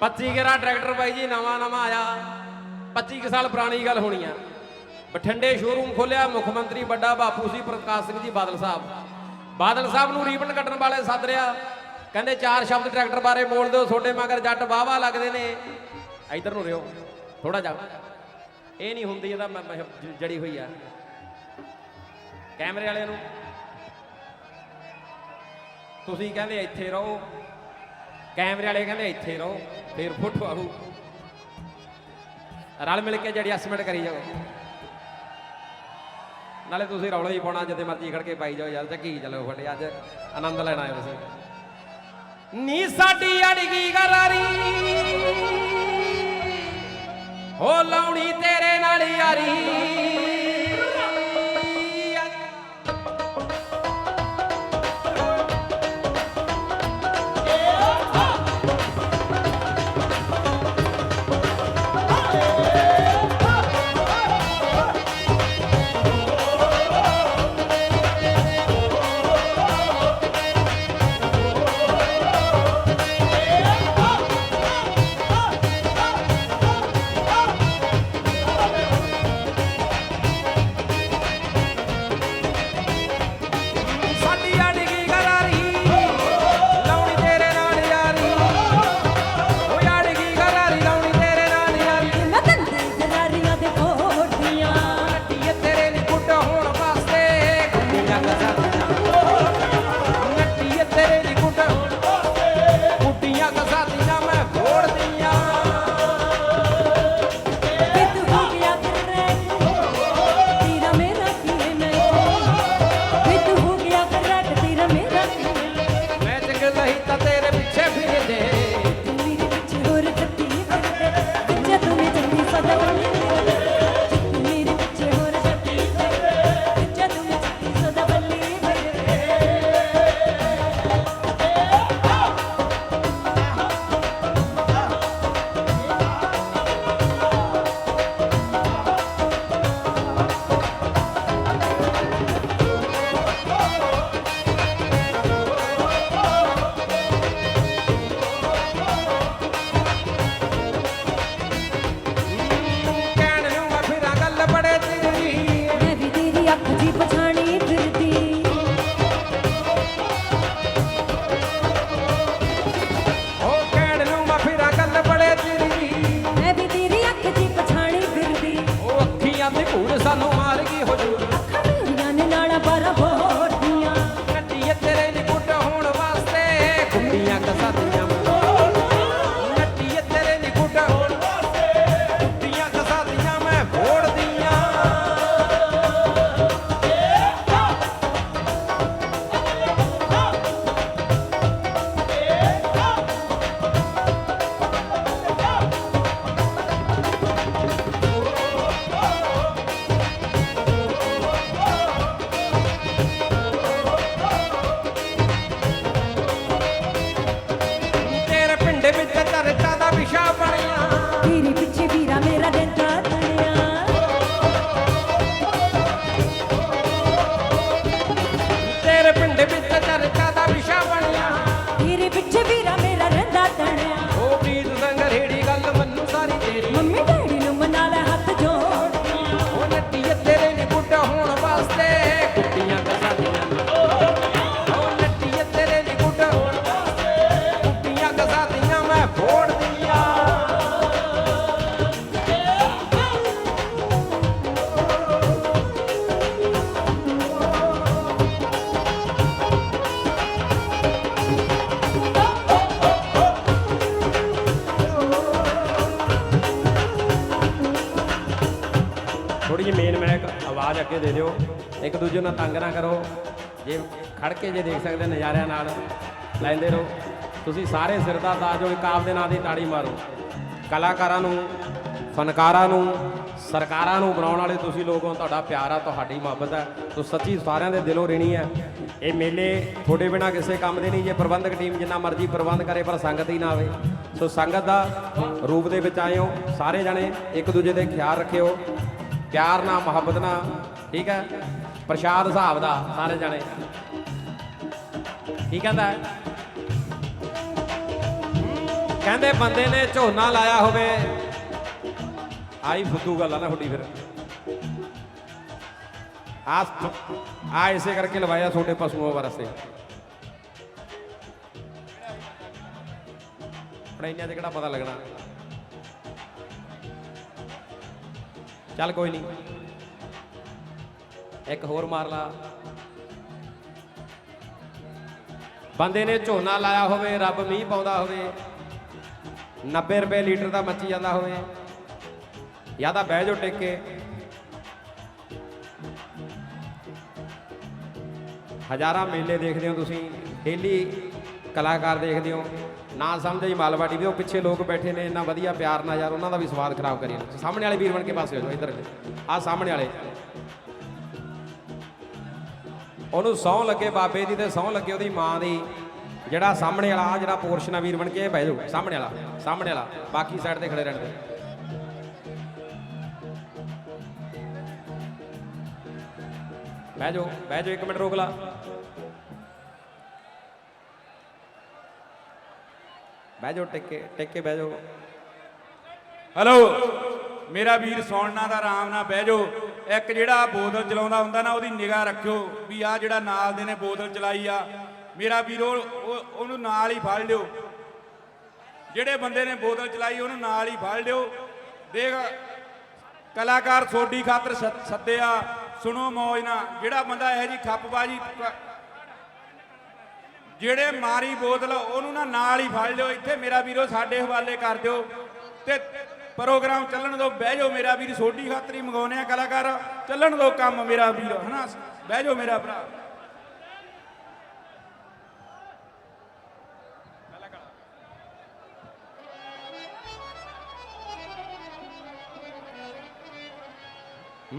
25 ਗੇਰਾ tractor ਬਾਈ ਜੀ, ਨਵਾਂ ਨਵਾਂ ਆਇਆ। 25 ਕੁ ਸਾਲ ਪੁਰਾਣੀ ਗੱਲ ਹੋਣੀ ਆ। ਬਠਿੰਡੇ ਸ਼ੋਰੂਮ ਖੋਲਿਆ, ਮੁੱਖ ਮੰਤਰੀ ਵੱਡਾ ਬਾਪੂ ਸੀ ਪ੍ਰਕਾਸ਼ ਸਿੰਘ ਜੀ, ਬਾਦਲ ਸਾਹਿਬ। ਬਾਦਲ ਸਾਹਿਬ ਨੂੰ ਰੀਬਨ ਕੱਟਣ ਵਾਲੇ ਸੱਦ ਰਿਆ ਕਹਿੰਦੇ ਚਾਰ ਸ਼ਬਦ ਟਰੈਕਟਰ ਬਾਰੇ ਬੋਲ ਦਿਓ ਛੋਟੇ ਮਗਰ ਜੱਟ ਵਾਵਾ ਲੱਗਦੇ ਨੇ। ਇਧਰ ਨੂੰ ਰਿਓ ਥੋੜਾ ਜਾ ਇਹ ਨਹੀਂ ਹੁੰਦੀ, ਇਹਦਾ ਮੈਂ- ਜੜੀ ਹੋਈ ਆ। ਕੈਮਰੇ ਵਾਲਿਆਂ ਨੂੰ। ਤੁਸੀਂ ਕਹਿੰਦੇ ਇੱਥੇ ਰਹੋ। ਕੈਮਰੇ ਵਾਲੇ ਕਹਿੰਦੇ ਇੱਥੇ ਰਹੋ। ਫੇਰ ਫੋਟੋ ਆਊ ਰਲ ਮਿਲ ਕੇ ਜਿਹੜੀ ਅਸਮੈਂਟ ਕਰੀ ਜਾਓ। ਨਾਲੇ ਤੁਸੀਂ ਰੌਲਾ ਹੀ ਪਾਉਣਾ ਜਿੱਦੇ ਮਰਜ਼ੀ ਖੜ ਕੇ ਪਾਈ ਜਾਓ ਯਾਰ ਚੱਕੀ ਚਲੋ ਫਟੇ ਅੱਜ ਆਨੰਦ ਲੈਣਾ ਹੈ ਤੁਸੀਂ। ਨੀ ਸਾਡੀ ਅੜਗੀ ਗਰਾਰੀ, ਹੋ ਲਾਉਣੀ ਤੇਰੇ ਨਾਲ ਯਾਰੀ। ਤੇਰੇ ਪਿੱਛੇ ਆਵਾਜ਼ ਅੱਗੇ ਦੇ ਦਿਓ। ਇੱਕ ਦੂਜੇ ਨਾਲ ਤੰਗ ਨਾ ਕਰੋ। ਜੇ ਖੜ ਕੇ ਜੇ ਦੇਖ ਸਕਦੇ ਨਜ਼ਾਰਿਆਂ ਨਾਲ, ਲੈਂਦੇ ਰਹੋ। ਤੁਸੀਂ ਸਾਰੇ ਸਿਰ ਦਾ ਤਾਜ ਇੱਕ ਆਪ ਦੇ ਨਾਂ ਦੀ ਤਾੜੀ ਮਾਰੋ। ਕਲਾਕਾਰਾਂ ਨੂੰ, ਫਨਕਾਰਾਂ ਨੂੰ, ਸਰਕਾਰਾਂ ਨੂੰ ਬਣਾਉਣ ਵਾਲੇ ਤੁਸੀਂ ਲੋਕ ਹੋ, ਤੁਹਾਡਾ ਪਿਆਰ ਆ, ਤੁਹਾਡੀ ਮੁਹੱਬਤ ਹੈ ਸੋ ਸੱਚੀ ਸਾਰਿਆਂ ਦੇ ਦਿਲੋਂ ਰਹਿਣੀ ਹੈ ਇਹ ਮੇਲੇ ਤੁਹਾਡੇ ਬਿਨਾ ਕਿਸੇ ਕੰਮ ਦੇ ਨਹੀਂ, ਜੇ ਪ੍ਰਬੰਧਕ ਟੀਮ ਜਿੰਨਾ ਮਰਜ਼ੀ ਪ੍ਰਬੰਧ ਕਰੇ, ਪਰ ਸੰਗਤ ਹੀ ਨਾ ਆਵੇ। ਸੋ ਸੰਗਤ ਦਾ ਰੂਪ ਦੇ ਵਿੱਚ ਆਏ ਹੋ। ਸਾਰੇ ਜਣੇ ਇੱਕ ਦੂਜੇ ਦੇ ਖਿਆਲ ਰੱਖਿਓ। ਪਿਆਰ ਨਾਲ, ਮੁਹੱਬਤ ਨਾਲ ਠੀਕ ਹੈ? ਪ੍ਰਸ਼ਾਦ ਹਿਸਾਬ ਦਾ, ਸਾਰੇ ਜਾਣੇ। ਕੀ ਕਹਿੰਦਾ ਕਹਿੰਦੇ ਬੰਦੇ ਨੇ ਝੋਨਾ ਲਾਇਆ ਹੋਵੇ। ਆਈ ਫੁੱਦੂ ਗੱਲ ਆ ਨਾ ਤੁਹਾਡੀ ਫਿਰ। ਆ ਆ ਇਸੇ ਕਰਕੇ ਲਵਾਇਆ ਤੁਹਾਡੇ ਪਸ਼ੂਆਂ ਵਾਸਤੇ। ਪੜਾਈਆਂ ਤੇ ਕਿਹੜਾ ਪਤਾ ਲੱਗਣਾ। ਚੱਲ ਕੋਈ ਨਹੀਂ। ਇੱਕ ਹੋਰ ਮਾਰ ਲਾ। ਬੰਦੇ ਨੇ ਝੋਨਾ ਲਾਇਆ ਹੋਵੇ, ਰੱਬ ਮੀਂਹ ਪਾਉਂਦਾ ਹੋਵੇ 90 ਰੁਪਏ ਲੀਟਰ ਦਾ ਮੱਚੀ ਜਾਂਦਾ ਹੋਵੇ, ਜਾਂ ਤਾਂ ਬਹਿ ਜਾਓ ਟੇਕੇ। ਹਜ਼ਾਰਾਂ ਮੇਲੇ ਦੇਖਦੇ ਹੋ ਤੁਸੀਂ, ਡੇਲੀ ਕਲਾਕਾਰ ਦੇਖਦੇ ਹੋ, ਨਾ ਸਮਝੇ ਮਾਲਵਾੜੀ ਵੀ ਉਹ ਪਿੱਛੇ ਲੋਕ ਬੈਠੇ ਨੇ, ਇੰਨਾ ਵਧੀਆ ਪਿਆਰ ਨਾਲ ਯਾਰ, ਉਹਨਾਂ ਦਾ ਵੀ ਸਵਾਦ ਖਰਾਬ ਕਰੀ ਜਾਂਦੇ। ਸਾਹਮਣੇ ਵਾਲੇ ਵੀਰ ਬਣ ਕੇ ਪਾਸੇ ਹੋ ਜਾਓ, ਇੱਧਰ ਆ ਸਾਹਮਣੇ ਵਾਲੇ। ਉਹਨੂੰ ਸੌਂ ਲੱਗੇ ਬਾਬੇ ਦੀ ਤੇ ਸੌਂ ਲੱਗੇ ਉਹਦੀ ਮਾਂ ਦੀ। ਜਿਹੜਾ ਸਾਹਮਣੇ ਵਾਲਾ, ਆਹ ਜਿਹੜਾ ਪੋਰਸ਼ਨ ਆ ਵੀਰ ਬਣ ਕੇ ਬਹਿ ਜਾਓ ਸਾਹਮਣੇ ਵਾਲਾ ਸਾਹਮਣੇ ਵਾਲਾ, ਬਾਕੀ ਸਾਈਡ ਤੇ ਖੜੇ ਰਹਿਣ ਦਿਓ। ਬਹਿ ਜਾਓ ਬਹਿ ਜਾਓ ਇੱਕ ਮਿੰਟ, ਰੋਕ ਲਾ। ਬਹਿ ਜਾਓ ਟਿਕ ਕੇ ਬਹਿ ਜਾਓ। ਹੈਲੋ ਮੇਰਾ ਵੀਰ ਸੌਣਨਾ ਦਾ ਆਰਾਮ ਨਾਲ ਬਹਿ ਜਾਓ। ਇੱਕ ਜਿਹੜਾ ਬੋਤਲ ਚਲਾਉਂਦਾ ਹੁੰਦਾ ਨਾ, ਉਹਦੀ ਨਿਗਾਹ ਰੱਖਿਓ ਵੀ ਆ ਜਿਹੜਾ ਨਾਲ ਦੇ ਨੇ ਬੋਤਲ ਚਲਾਈ ਆ। ਮੇਰਾ ਵੀਰ ਉਹਨੂੰ ਨਾਲ ਹੀ ਫੜ ਲਿਓ। ਜਿਹੜੇ ਬੰਦੇ ਨੇ ਬੋਤਲ ਚਲਾਈ, ਉਹਨੂੰ ਨਾਲ ਹੀ ਫੜ ਲਿਓ। ਦੇਖ, ਕਲਾਕਾਰ ਸੋਡੀ ਖਾਤਰ ਸੱਦ- ਸੱਦਿਆ ਸੁਣੋ ਮੌਜ ਨਾ ਜਿਹੜਾ ਬੰਦਾ ਇਹੋ ਜੀ ਖੱਪਬਾਜੀ ਜਿਹੜੇ ਮਾਰੀ ਬੋਤਲ, ਉਹਨੂੰ ਨਾ ਨਾਲ ਹੀ ਫੜ ਲਿਓ। ਇੱਥੇ ਮੇਰਾ ਵੀਰੋ, ਸਾਡੇ ਹਵਾਲੇ ਕਰ ਦਿਓ। ਤੇ ਪ੍ਰੋਗਰਾਮ ਚੱਲਣ ਦੋ, ਬਹਿ ਜਾਓ ਮੇਰਾ ਵੀਰ, ਸੋਢੀ ਖਾਤਰੀ ਹੀ ਮੰਗਾਉਨੇ ਆ ਕਲਾਕਾਰ। ਚੱਲਣ ਦੋ ਕੰਮ ਮੇਰਾ ਵੀਰ, ਹਨਾ? ਬਹਿ ਜਾਓ ਮੇਰਾ ਭਰਾ।